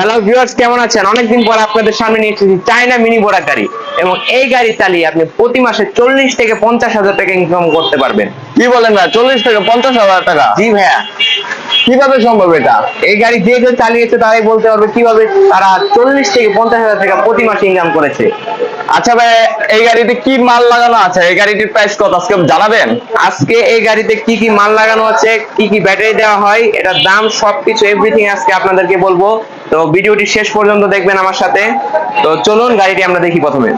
Hello viewers কেমন আছেন? অনেকদিন পর আপনাদের সামনে নিয়ে এসেছি চায়না মিনি বোরা গাড়ি এবং এই গাড়ি চালিয়ে আপনি প্রতি মাসে চল্লিশ থেকে পঞ্চাশ হাজার টাকা ইনকাম করতে পারবেন। কি বলেন না চল্লিশ থেকে পঞ্চাশ হাজার টাকা? জি ভাইয়া। কীভাবে সম্ভব এটা? এই গাড়ি যে যে চালিয়েছে তারাই বলতে পারবে কীভাবে তারা চল্লিশ থেকে পঞ্চাশ হাজার টাকা প্রতি মাসে ইনকাম করেছে। আচ্ছা ভাই এই গাড়িতে কি মাল লাগানো আছে? এই গাড়িটির প্রাইস কত? আজকে জানাবেন? আজকে এই গাড়িতে কি কি মাল লাগানো আছে কি কি ব্যাটারি দেওয়া হয় এটার দাম সবকিছু এভরিথিং আজকে আপনাদেরকে বলব। তো ভিডিওটি শেষ পর্যন্ত দেখবেন আমার সাথে। তো চলুন গাড়িটি আমরা দেখি প্রথমে।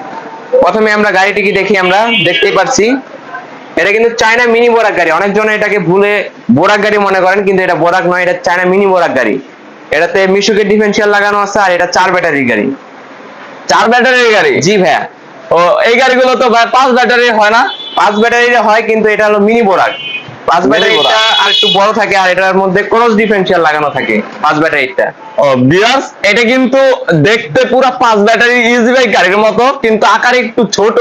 প্রথমে আমরা গাড়িটি কি দেখি আমরা দেখতেই পাচ্ছি। এটা কিন্তু চায়না মিনি বোরাক গাড়ি। অনেকজন এটাকে ভুলে বোরাক গাড়ি মনে করেন কিন্তু এটা বোরাক নয় এটা চায়না মিনি বোরাক গাড়ি। এটাতে মিশুকের ডিফেন্সিয়াল লাগানো আছে আর এটা চার ব্যাটারির গাড়ি। চার ব্যাটারির গাড়ি? জি ভাইয়া। ও এই গাড়িগুলো তো ভাই পাঁচ ব্যাটারি হয় না? পাঁচ ব্যাটারির হয় কিন্তু এটা হলো মিনি বোরাক। পাঁচ ব্যাটারিটা আর একটু বড় থাকে আর এটার মধ্যে ক্রস ডিফারেন্সিয়াল লাগানো থাকে পাঁচ ব্যাটারিটা। ও বিয়ার্স এটা কিন্তু দেখতে পুরো পাঁচ ব্যাটারি ইজি বাইক গাড়ির মতো কিন্তু আকারে একটু ছোট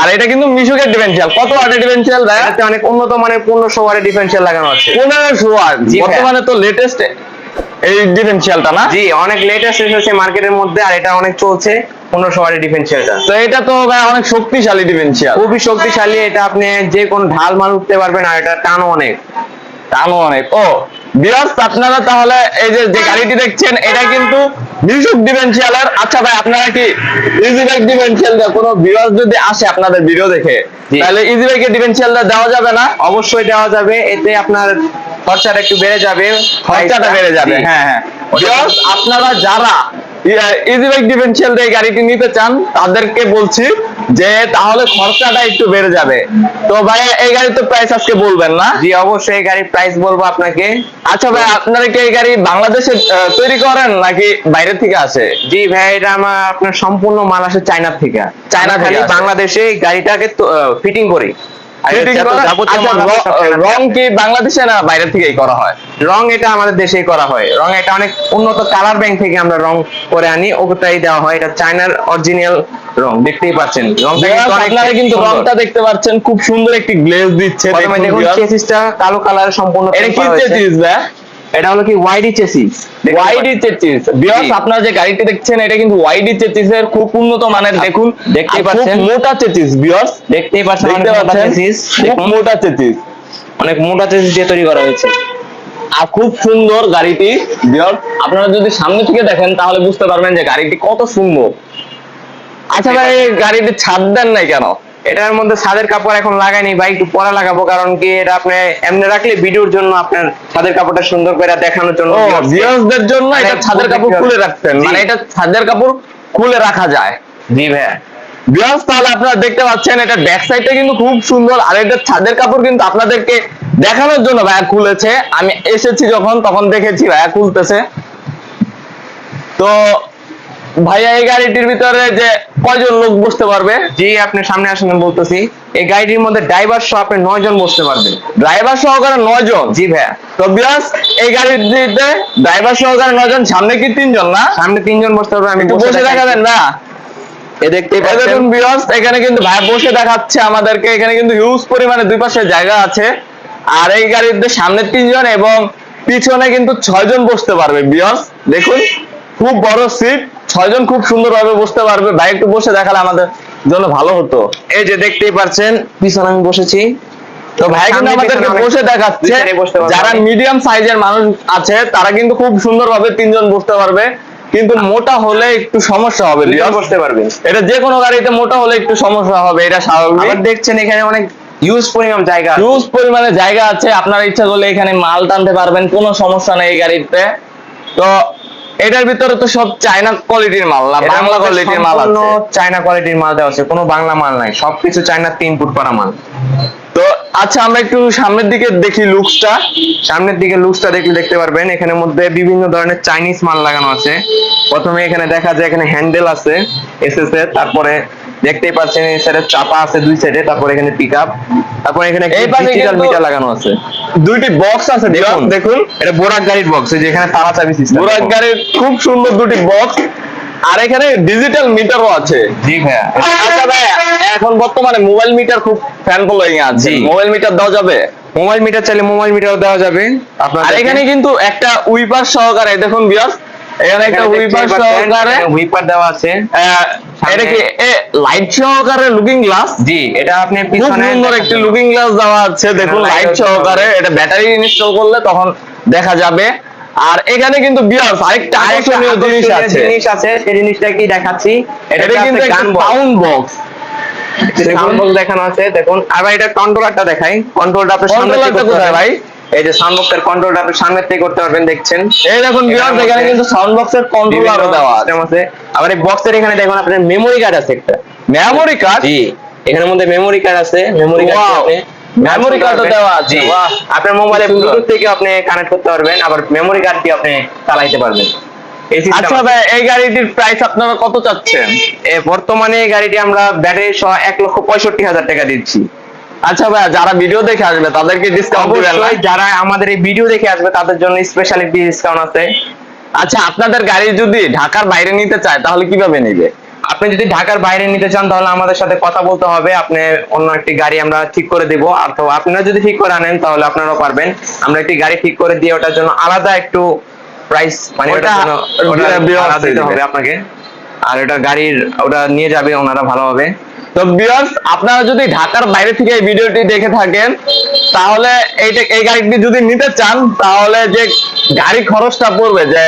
আর এটা কিন্তু মিশুকের ডিফেন্সিয়াল কত ওয়াটের ডিফেন্সিয়াল ভাই? এটাতে অনেক উন্নত মানের পনেরোশো ওয়ারের ডিফারেন্সিয়াল লাগানো আছে। পনেরোশো ওয়াট জি বর্তমানে তো লেটেস্ট এই ডিফেন্সিয়ালটা না? জি অনেক লেটেস্ট এসেছে মার্কেটের মধ্যে আর এটা অনেক চলছে। পনেরোশো ওয়ারের ডিফারেন্সিয়ালটা তো এটা তো ভাই অনেক শক্তিশালী ডিফেন্সিয়াল খুবই শক্তিশালী এটা আপনি যে কোন ঢাল মাল উঠতে পারবেন আর এটা টানও অনেক। টানো অনেক। ও বিয়ার্স আপনারা তাহলে এই যে যে গাড়িটি দেখছেন এটা কিন্তু মিউজিক ডিফেন্সিয়ালের আচ্ছা ভাই আপনারা কি ইজি বাইক কোনো যদি আসে আপনাদের ভিডিও দেখে তাহলে ইজি বাইকের ডিফেন্সিয়ালটা দেওয়া যাবে না? অবশ্যই দেওয়া যাবে এতে আপনার খরচাটা একটু বেড়ে যাবে। খরচাটা বেড়ে যাবে হ্যাঁ হ্যাঁ। আপনারা যারা ইজি বাইক ডিফেন্সিয়াল দিয়ে গাড়িটি নিতে চান তাদেরকে বলছি যে তাহলে খরচাটা একটু বেড়ে যাবে। তো ভাই এই গাড়ির তো প্রাইস আজকে বলবেন না? জি অবশ্যই এই গাড়ির প্রাইস বলব আপনাকে। আচ্ছা ভাই আপনারা কি এই গাড়ি বাংলাদেশে তৈরি করেন নাকি বাইরে থেকে আসে? জি ভাই এটা আমার আপনার সম্পূর্ণ মাল আসে চায়না থেকে। চায়না থেকে খালি বাংলাদেশে গাড়িটাকে ফিটিং করি। আচ্ছা, র- কি বাংলাদেশে না বাইরে থেকেই করা হয়? রং এটা আমাদের দেশেই করা হয়। রং এটা অনেক উন্নত কালার ব্যাংক থেকে আমরা রং করে আনি। ওটাই দেওয়া হয়। এটা চায়নার অরিজিনাল রং দেখতেই পাচ্ছেন। রংটা কিন্তু। রংটা দেখতে পাচ্ছেন। খুব সুন্দর একটি গ্লেজ দিচ্ছে দেখুন দেখুন চেসিসটা কালো কালার সম্পূর্ণ এটা কি ভাই? এটা হলো কি Y D chassis Y D chassis বিয়ার্স আপনারা যে গাড়িটি দেখছেন এটা কিন্তু ওয়াইডি চেচিস এর খুব উন্নত মানের দেখুন দেখতেই আর খুব পাচ্ছেন। মোটা চেচিস বিয়ার্স দেখতেই পাচ্ছেন দেখতে মোটা পাচ্ছেন? চেসিস খুব মোটা চেচিস অনেক মোটা চেসিস দিয়ে তৈরি করা হয়েছে। আর খুব সুন্দর গাড়িটি বিয়ার আপনারা যদি সামনে থেকে দেখেন তাহলে বুঝতে পারবেন যে গাড়িটি কত সুন্দর। আচ্ছা ভাই। গাড়িটি ছাদ দেন নাই কেন? এটার মধ্যে ছাদের কাপড় এখন লাগাইনি ভাই একটু পরে লাগাবো কারণ কি এটা আপনি এমনি রাখলে ভিডিওর জন্য আপনার ছাদের কাপড়টা সুন্দর করে দেখানোর জন্য ভিউয়ার্সদের জন্য এটা মানে ছাদের কাপড় খুলে রাখতেন মানে এটা ছাদের কাপড় খুলে রাখা যায়। জি ভাইয়া। ভিউয়ার্স তাহলে আপনারা দেখতে পাচ্ছেন এটা ব্যাক সাইডটা কিন্তু খুব সুন্দর আর এটা ছাদের কাপড় কিন্তু আপনাদেরকে দেখানোর জন্য ভাইয়া খুলেছে। আমি এসেছি যখন তখন দেখেছি ভাইয়া খুলতেছে। তো ভাইয়া এই গাড়িটির ভিতরে যে কয়জন লোক বসতে পারবে? জি আপনি সামনে আসেন বলতেছি। এই গাড়িটির মধ্যে ড্রাইভার সহ আপনি নয় জন বসতে পারবেন ড্রাইভার সহকারে নয় জন জি ভাইয়া। তো বিয়াস এই গাড়িটিতে ড্রাইভার সহকারে নয় জন সামনে কি তিনজন না? সামনে তিনজন বসতে পারবে আমি বসে দেখাবেন না? এ দেখতেই দেখুন বিয়াস এখানে কিন্তু ভাই বসে দেখাচ্ছে আমাদেরকে এখানে কিন্তু হিউজ পরিমাণে দুই পাশে জায়গা আছে। আর এই গাড়িতে সামনে তিনজন এবং পিছনে কিন্তু ছয় জন বসতে পারবে বিয়াস দেখুন খুব বড় সিট ছয়জন খুব সুন্দরভাবে বসতে পারবে। ভাই একটু বসে দেখালে আমাদের জন্য ভালো হতো। এই যে দেখতেই পাচ্ছেন পিছনে আমি বসেছি। তো ভাই কিন্তু আমাদেরকে বসে দেখাচ্ছে। পারবে। যারা মিডিয়াম সাইজের মানুষ আছে তারা কিন্তু খুব সুন্দরভাবে তিনজন বসতে পারবে। কিন্তু মোটা হলে একটু সমস্যা হবে বসতে পারবেন এটা যে কোনো গাড়িতে মোটা হলে একটু সমস্যা হবে এটা স্বাভাবিক। দেখছেন এখানে অনেক ইউজ পরিমাণ জায়গা আছে। হিউজ পরিমাণে জায়গা আছে। আপনার ইচ্ছা করলে এখানে মাল টানতে পারবেন কোনো সমস্যা নেই এই গাড়িতে। তো এটার ভিতরে তো সব চায়না কোয়ালিটির মাল না বাংলা কোয়ালিটির মাল আছে। চায়না কোয়ালিটির মাল দেওয়া আছে কোনো বাংলা মাল নাই সবকিছু চায়নার তিন ফুট পারা মাল। তো আচ্ছা আমরা একটু সামনের দিকে দেখি লুকসটা সামনের দিকে লুকসটা দেখলে দেখতে পারবেন এখানে মধ্যে বিভিন্ন ধরনের চাইনিজ মাল লাগানো আছে। প্রথমে এখানে দেখা যায় এখানে হ্যান্ডেল আছে এসএস এর তারপরে দেখতেই পাচ্ছেন এই সাইডে চাপা আছে দুই সাইডে তারপরে এখানে পিক আপ তারপরে এখানে ডিজিটাল মিটার লাগানো আছে। দুইটি বক্স আছে দেখুন। দেখুন। এটা বোরাক গাড়ির বক্স যেখানে তালা চাবি সিস্টেম বুরাক গাড়ির খুব সুন্দর দুটি বক্স আর এখানে ডিজিটাল মিটারও আছে। জি ভাইয়া। আচ্ছা ভাই এখন বর্তমানে মোবাইল মিটার খুব ফ্যান ফলোয়িং আছে। মোবাইল মিটার দেওয়া যাবে? মোবাইল মিটার চাইলে মোবাইল মিটার দেওয়া যাবে। আপনার আর এখানে কিন্তু একটা উইপার সহকারে দেখুন বিয়াস এখানে একটা হুইপার সহকারে হুইপার দেওয়া আছে। এটা কি লাইট সহকারে লুকিং গ্লাস জি এটা আপনি পিছনে সুন্দর একটি লুকিং গ্লাস দেওয়া আছে দেখুন লাইট সহকারে। এটা ব্যাটারি ইনস্টল করলে তখন দেখা যাবে। আর এখানে কিন্তু বিয়ার্স আরেকটা আকর্ষণীয় জিনিস আছে। জিনিস আছে সেই জিনিসটা কি দেখাচ্ছি? এটা কিন্তু সাউন্ড বক্স সাউন্ড বক্স দেখানো। আছে দেখুন। আবার এটা কন্ট্রোলারটা দেখাই। কন্ট্রোলটা আপনি সামনে কন্ট্রোলারটা কোথায় ভাই। এই যে সাউন্ড বক্সের কন্ট্রোলটা আপনি সামনে থেকে করতে পারবেন দেখছেন? এই দেখুন এখানের এখানে কিন্তু সাউন্ড বক্সের কন্ট্রোলারও বিভিন্ন দেওয়া আছে। আবার এই বক্সের এখানে দেখুন আপনার মেমোরি কার্ড আছে একটা। মেমোরি কার্ড জি এখানের মধ্যে মেমোরি কার্ড আছে মেমোরি কার্ড! আপনি Memory card দেওয়া আছে! আপনার মোবাইলে ব্লুটুথ থেকে আপনি কানেক্ট করতে পারবেন আবার মেমোরি কার্ড দিয়ে আপনি চালাইতে পারবেন। আচ্ছা ভাই এই গাড়িটির প্রাইস আপনারা কত চাচ্ছেন? বর্তমানে এই গাড়িটি আমরা ব্যাটারি সহ এক লক্ষ পঁয়ষট্টি হাজার টাকা দিচ্ছি। আচ্ছা ভাই যারা ভিডিও দেখে আসবে তাদেরকে ডিসকাউন্ট দিবেন না? যারা আমাদের এই ভিডিও দেখে আসবে তাদের জন্য স্পেশাল একটি ডিসকাউন্ট আছে। আচ্ছা আপনাদের গাড়ি যদি ঢাকার বাইরে নিতে চায় তাহলে কীভাবে নিবে? আপনি যদি ঢাকার বাইরে নিতে চান তাহলে আমাদের সাথে কথা বলতে হবে। আপনি অন্য একটি গাড়ি আমরা ঠিক করে দেবো। অথবা আপনারা যদি ঠিক করে আনেন তাহলে আপনারাও পারবেন। আমরা একটি গাড়ি ঠিক করে দিয়ে ওটার জন্য আলাদা একটু প্রাইস মানে ওটার ওটা জন্য দিতে হবে আপনাকে। আর ওটা গাড়ির ওটা নিয়ে যাবে ওনারা ভালো ভালোভাবে। তো ভিউয়ার্স আপনারা যদি ঢাকার বাইরে থেকে এই ভিডিওটি দেখে থাকেন, তাহলে এইটা, এই গাড়িটি যদি নিতে চান, তাহলে যে গাড়ি খরচটা পড়বে, যে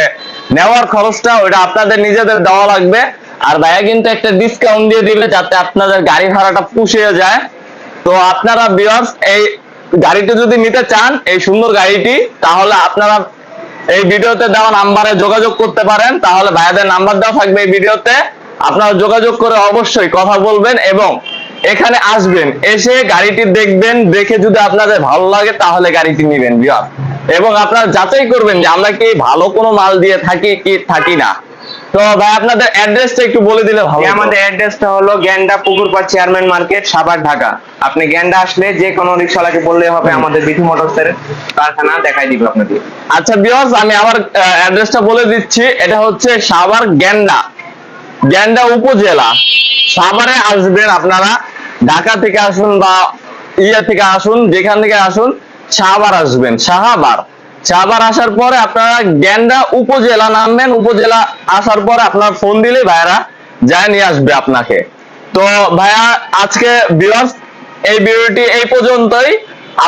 নেওয়ার খরচটা ওটা আপনাদের নিজেদের দেওয়া লাগবে। আর ভাইয়া কিন্তু একটা ডিসকাউন্ট দিয়ে দিবে, যাতে আপনাদের গাড়ি ভাড়াটা পুষিয়ে যায়। তো আপনারা ভিউয়ার্স এই গাড়িটি যদি নিতে চান, এই সুন্দর গাড়িটি, তাহলে আপনারা এই ভিডিওতে দেওয়া নাম্বারে যোগাযোগ করতে পারেন। তাহলে ভাইয়াদের নাম্বার দেওয়া থাকবে এই ভিডিওতে আপনারা যোগাযোগ করে অবশ্যই কথা বলবেন এবং এখানে আসবেন এসে গাড়িটি দেখবেন দেখে যদি আপনাদের ভালো লাগে তাহলে গাড়িটি নেবেন বিয়ার। এবং আপনারা যাচাই করবেন যে আমরা কি ভালো কোনো মাল দিয়ে থাকি কি থাকি না। তো ভাই আপনাদের অ্যাড্রেসটা একটু বলে দিলে ভালো আমাদের অ্যাড্রেসটা হলো গ্যান্ডা পুকুরপাড় চেয়ারম্যান মার্কেট সাভার ঢাকা। আপনি গ্যান্ডা আসলে যে কোনো রিক্সাওয়ালাকে বললে হবে আমাদের বিথি মোটরসের কারখানা দেখাই দিবে আপনাকে আচ্ছা বিয়স আমি আমার অ্যাড্রেসটা বলে দিচ্ছি। এটা হচ্ছে সাভার গ্যান্ডা। গ্যান্ডা উপজেলা। সাভারে আসবেন আপনারা। ঢাকা থেকে আসুন বা ইয়া থেকে আসুন, যেখান থেকে আসুন সাহাবার আসবেন। সাহাবার সাহাবার আসার পরে আপনারা গ্যান্ডা উপজেলা নামবেন। উপজেলা আসার পরে আপনার ফোন দিলে ভাইয়ারা যায় নিয়ে আসবে আপনাকে। তো ভাইয়া, আজকে বিয়স এই ভিডিওটি এই পর্যন্তই।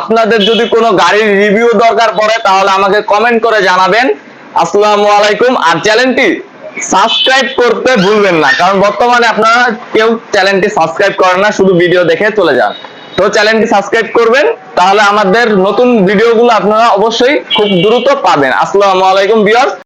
আপনাদের যদি কোনো গাড়ির রিভিউ দরকার পড়ে, তাহলে আমাকে কমেন্ট করে জানাবেন। আসসালামু আলাইকুম। আর চ্যানেলটি সাবস্ক্রাইব করতে ভুলবেন না, কারণ বর্তমানে আপনারা কেউ চ্যানেলটি সাবস্ক্রাইব করেন না, শুধু ভিডিও দেখে চলে যান। তো চ্যানেলটি সাবস্ক্রাইব করবেন, তাহলে আমাদের নতুন ভিডিওগুলো আপনারা অবশ্যই খুব দ্রুত পাবেন। আসসালামু আলাইকুম বিয়ার্স